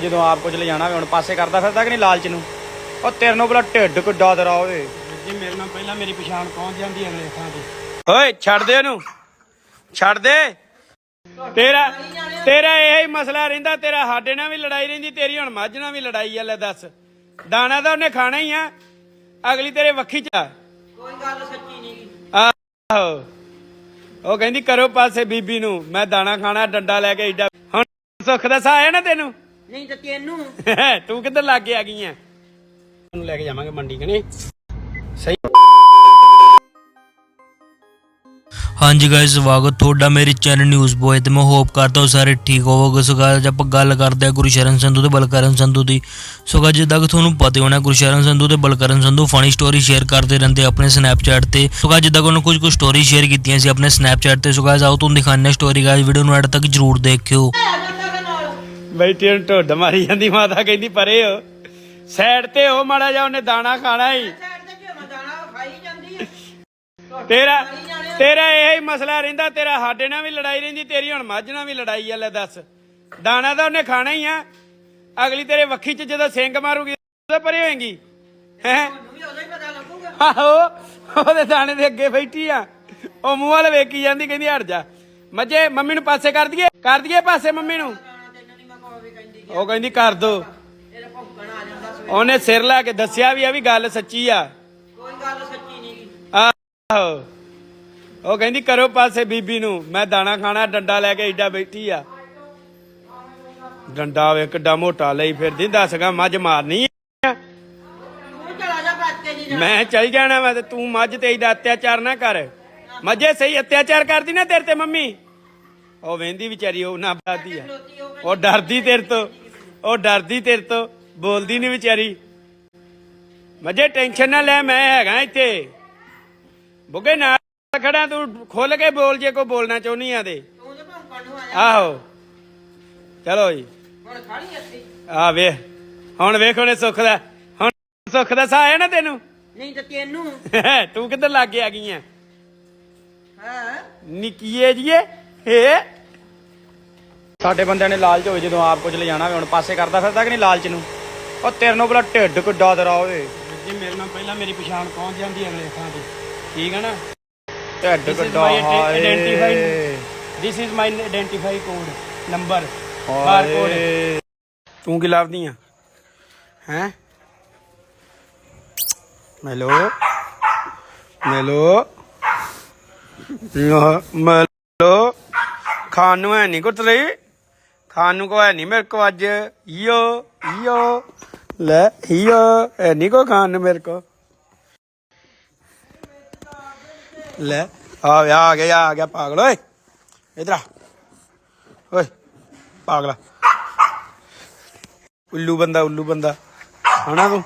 ਜਦੋਂ ਆਪ ਕੁਝ ਲੈ ਜਾਣਾ ਹੋਵੇ ਹੁਣ ਪਾਸੇ ਕਰਦਾ ਫਿਰਦਾ ਕਿ ਨਹੀਂ ਲਾਲਚ ਨੂੰ? ਉਹ ਤੇਰੇ ਨੂੰ ਬਲਾ ਢਿੱਡ ਕਿੱਡਾ ਤੇਰਾ ਓਏ ਜੀ ਮੇਰੇ ਨਾਲ ਪਹਿਲਾਂ ਮੇਰੀ ਪਛਾਣ ਪਹੁੰਚ ਜਾਂਦੀ ਅਗਲੇ ਥਾਂ ਤੇ ਓਏ ਛੱਡ ਦੇ ਉਹਨੂੰ ਛੱਡ ਦੇ। ਤੇਰਾ ਤੇਰਾ ਇਹ ਹੀ ਮਸਲਾ ਰਹਿੰਦਾ ਤੇਰਾ ਸਾਡੇ ਨਾਲ ਵੀ ਲੜਾਈ ਰਹਿੰਦੀ ਤੇਰੀ ਹੁਣ ਮੱਝ ਨਾਲ ਵੀ ਲੜਾਈ ਆ ਲੈ ਦੱਸ। ਦਾਣਾ ਤਾਂ ਉਹਨੇ ਖਾਣਾ ਹੀ ਆ। ਅਗਲੀ ਤੇਰੇ ਵੱਖੀ ਚ ਆ। ਕੋਈ ਗੱਲ ਸੱਚੀ ਨਹੀਂ। ਆਹੋ। ਉਹ ਕਹਿੰਦੀ ਕਰੋ ਪਾਸੇ ਬੀਬੀ ਨੂੰ। ਮੈਂ ਦਾਣਾ ਖਾਣਾ ਡੰਡਾ ਲੈ ਕੇ ਏਡਾ ਹੁਣ ਸੁੱਖ ਦਾ ਸਾਹ ਆਇਆ ਨਾ ਤੈਨੂੰ? ਨਹੀਂ ਤਾਂ ਤੈਨੂੰ। ਤੂੰ ਕਿੱਧਰ ਲੱਗ ਕੇ ਆ ਗਈ ਆ ਤੈਨੂੰ ਲੈ ਕੇ ਜਾਵਾਂਗੇ ਮੰਡੀ ਕਨੇ ਸਹੀ। ਹਾਂਜੀ ਗਾਇਸ ਸਵਾਗਤ ਤੁਹਾਡਾ ਮੇਰੇ ਚੈਨਲ ਨਿਊਜ਼ ਬੋਏ ਤੇ। ਮੈਂ ਹੋਪ ਕਰਦਾ ਹਾਂ ਸਾਰੇ ਠੀਕ ਹੋਵੋਗੇ। ਸੋ guys, ਆਪਾਂ ਗੱਲ ਕਰਦੇ ਹਾਂ ਗੁਰਸ਼ਰਨ ਸੰਧੂ ਤੇ ਬਲਕਰਨ ਸੰਧੂ ਦੀ। ਸੋ guys, ਜਿੱਦਾਂ ਕਿ ਤੁਹਾਨੂੰ ਪਤਾ ਹੋਣਾ ਗੁਰਸ਼ਰਨ ਸੰਧੂ ਤੇ Balkaran Sandhu funny story share ਕਰਦੇ ਰਹਿੰਦੇ ਆਪਣੇ ਸਨੈਪਚੈਟ ਤੇ। ਸੋ guys, ਜਿੱਦਾਂ ਕਿ ਉਹਨਾਂ ਕੁਝ ਕੁ ਸਟੋਰੀ ਸ਼ੇਅਰ ਕੀਤੀਆਂ ਸੀ ਆਪਣੇ ਸਨੈਪਚੈਟ ਤੇ। ਸੋ guys, ਆਓ ਤੁਹਾਨੂੰ ਦਿਖਾਉਂਦੇ ਹਾਂ ਸਟੋਰੀ ਗਾਇਸ ਵੀਡੀਓ ਨੂੰ ਐਡ ਤੱਕ ਜਰੂਰ ਦੇਖਿਓ। ਬੈਠੀ ਨੂੰ ਢੁੱਡ ਮਾਰੀ ਜਾਂਦੀ, ਮਾਤਾ ਕਹਿੰਦੀ ਪਰੇ ਹੋ। ਸਾਈਡ ਤੇ ਹੋ ਮਾੜਾ ਜਾ ਉਹਨੇ ਦਾਣਾ ਖਾਣਾ ਹੀ। ਤੇਰਾ ਤੇਰਾ ਇਹ ਹੀ ਮਸਲਾ ਰਹਿੰਦਾ, ਤੇਰਾ ਸਾਡੇ ਨਾਲ ਵੀ ਲੜਾਈ ਰਹਿੰਦੀ, ਤੇਰੀ ਹੁਣ ਮੱਝ ਨਾਲ ਵੀ ਲੜਾਈ ਆ, ਲੈ ਦੱਸ। ਦਾਣਾ ਤਾਂ ਉਹਨੇ ਖਾਣਾ ਹੀ ਆ। ਅਗਲੀ ਤੇਰੇ ਵੱਖੀ ਚ ਜਦੋਂ ਸਿੰਗ ਮਾਰੂਗੀ, ਉਹਦੇ ਪਰੇ ਹੋਏਗੀ। ਹੈ? ਆਹੋ, ਉਹਦੇ ਦਾਣੇ ਦੇ ਅੱਗੇ ਬੈਠੀ ਆ। ਉਹ ਮੂੰਹ ਵਾਲੇ ਵੇਖੀ ਜਾਂਦੀ, ਕਹਿੰਦੀ ਹਟ ਜਾ। ਮੱਝੇ, ਮੰਮੀ ਨੂੰ ਪਾਸੇ ਕਰ ਦਈਏ ਕਰ ਦਈਏ ਪਾਸੇ ਮੰਮੀ ਨੂੰ ਦਾਣਾ ਤੈਨੂੰ ਨਹੀਂ ਮੈਂ ਕੋਈ ਵੀ ਕਹਿੰਦੀ ਉਹ ਕਹਿੰਦੀ ਕਰ ਦੋ ਤੇਰੇ ਭੌਂਕਣ ਆ ਜਾਂਦਾ ਸਵੇਰੇ। ਉਹਨੇ ਸਿਰ ਲਾ ਕੇ ਦੱਸਿਆ ਵੀ ਆ ਵੀ ਗੱਲ ਸੱਚੀ ਆ। ਕੋਈ ਗੱਲ ਸੱਚੀ ਨਹੀਂ। ਆਹੋ। ਉਹ ਕਹਿੰਦੀ ਕਰੋ ਪਾਸੇ ਬੀਬੀ ਨੂੰ ਮੈਂ ਦਾਣਾ ਖਾਣਾ ਡੰਡਾ ਲੈ ਕੇ ਏਡਾ ਬੈਠੀ ਆ। ਡੰਡਾ ਵੇ ਕਿੱਡਾ ਮੋਟਾ ਲਈ ਫਿਰਦੀ ਦੱਸਗਾ ਮੱਝ ਮਾਰਨੀ ਆ। ਤੂੰ ਚਲਾ ਜਾ ਭੱਜ ਕੇ ਜੀ ਮੈਂ ਚੱਲ ਜਾਣਾ ਵਾ ਤੇ ਤੂੰ ਮੱਝ ਤੇ ਏਡਾ ਅਤਿਆਚਾਰ ਨਾ ਕਰ। ਮੱਝੇ ਸਹੀ ਅਤਿਆਚਾਰ ਕਰਦੀ ਨਾ ਤੇਰੇ ਤੇ ਮੰਮੀ। ਉਹ ਵੇਂਦੀ ਵਿਚਾਰੀ ਉਹ ਨਾ ਬਾਦੀ ਆ। ਖਲੋਤੀ ਉਹ ਡਰਦੀ ਤੇਰੇ ਤੋਂ ਉਹ ਡਰਦੀ ਤੇਰੇ ਤੋਂ ਬੋਲਦੀ ਨਹੀਂ ਵਿਚਾਰੀ। ਮੱਝੇ ਟੈਨਸ਼ਨ ਨਾ ਲੈ ਮੈਂ ਹੈਗਾ ਇੱਥੇ। ਬੁੱਗੇ ਨਾਲ ਖੜਾ ਤੂੰ ਖੁੱਲ ਕੇ ਬੋਲ ਜੇ ਕੋ ਬੋਲਣਾ ਚਾਹੁੰਦੀ ਆ ਤੇ। ਆਹੋ। ਚਲੋ ਜੀ। ਆ ਵੇ ਹੁਣ ਵੇਖ ਉਹਨੇ ਸੁੱਖ ਦਾ ਹੁਣ ਸੁੱਖ ਦਾ ਸਾਹ ਆਇਆ ਨਾ ਤੈਨੂੰ? ਨਹੀਂ ਤਾਂ ਤੈਨੂੰ। ਤੂੰ ਕਿੱਧਰ ਲੱਗ ਕੇ ਆ ਗਈ ਆ? ਹਾਂ? ਨਿੱਕੀਏ ਜੀਏ ਏ ਸਾਡੇ ਬੰਦਿਆਂ ਨੇ ਲਾਲਚ ਹੋਵੇ ਜਦੋਂ ਆਪ ਕੁਝ ਲੈ ਜਾਣਾ ਹੋਵੇ ਹੁਣ ਪਾਸੇ ਕਰਦਾ ਫਿਰਦਾ ਕਿ ਨਹੀਂ ਲਾਲਚ ਨੂੰ? ਉਹ ਤੇਰੇ ਨੂੰ ਬਲਾ ਢਿੱਡ ਕਿੱਡਾ ਤੇਰਾ ਓਏ। ਜੀ ਮੇਰੇ ਨਾਲ ਪਹਿਲਾਂ ਮੇਰੀ ਪਛਾਣ ਪਹੁੰਚ ਜਾਂਦੀ ਅਗਲੇ ਥਾਂ ਤੇ। ਠੀਕ ਹੈ ਨਾ? ਢਿੱਡ ਕਿੱਡਾ ਹਾਏ। This is my identify code number bar code ਹਾਏ। ਤੂੰ ਕੀ ਲੱਭਦੀ ਆ? ਹੈ? ਮੈਲੋ ਮੈਲੋ ਮੈਲੋ ਖਾਣ ਨੂੰ ਹੈ ਨਹੀਂ ਕੁੱਤਰੇ? ਖਾਣ ਨੂੰ ਕੋਈ ਹੈ ਨਹੀਂ ਮੇਰੇ ਕੋ ਅੱਜ। ਯੋ ਯੋ ਲੈ ਯੋ ਹੈ ਨਹੀਂ ਕੋ ਖਾਣ ਨੂੰ ਮੇਰੇ ਕੋ। ਲੈ, ਆ ਆ ਗਿਆ ਆ ਗਿਆ ਪਾਗਲ, ਓਏ, ਇਧਰ ਆ। ਓਏ, ਪਾਗਲਾ ਉੱਲੂ ਬੰਦਾ ਉੱਲੂ ਬੰਦਾ। ਹਣਾ ਤੂੰ?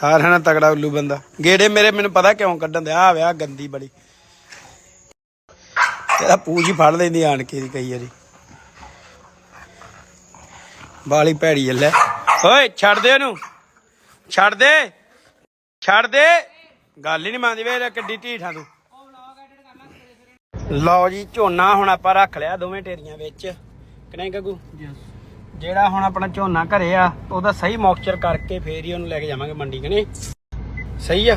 ਸਾਰਿਆਂ ਨਾਲ ਤਗੜਾ ਉੱਲੂ ਬੰਦਾ। ਗੇੜੇ ਮੇਰੇ ਮੈਨੂੰ ਪਤਾ ਕਿਉਂ ਕੱਢਣ ਦੇ ਆ ਵਿਆਹ ਗੰਦੀ ਬੜੀ। ਤੇਰਾ ਪੂਜ ਹੀ ਫੜ ਲੈਂਦੀ ਆਣ ਕੇ ਕਈ ਵਾਰੀ। ਬਾਲੀ ਭੈੜੀ ਐ ਲੈ ਓਏ ਛੱਡ ਦੇ ਉਹਨੂੰ ਛੱਡ ਦੇ। ਛੱਡ ਦੇ। ਗੱਲ ਹੀ ਨਹੀਂ ਮੰਨਦੀ ਵੇ ਕਿੱਡੀ ਢੀਠਾਂ ਤੂੰ। ਲਓ ਜੀ ਝੋਨਾ ਹੁਣ ਆਪਾਂ ਰੱਖ ਲਿਆ ਦੋਵੇਂ ਢੇਰੀਆਂ ਵਿੱਚ। ਕਿ ਨਹੀਂ ਗੱਗੂ? ਜਿਹੜਾ ਹੁਣ ਆਪਣਾ ਝੋਨਾ ਘਰੇ ਆ ਉਹਦਾ ਸਹੀ ਮੌਕਚਰ ਕਰਕੇ ਫੇਰ ਹੀ ਉਹਨੂੰ ਲੈ ਕੇ ਜਾਵਾਂਗੇ ਮੰਡੀ ਕਨੇ ਸਹੀ ਆ?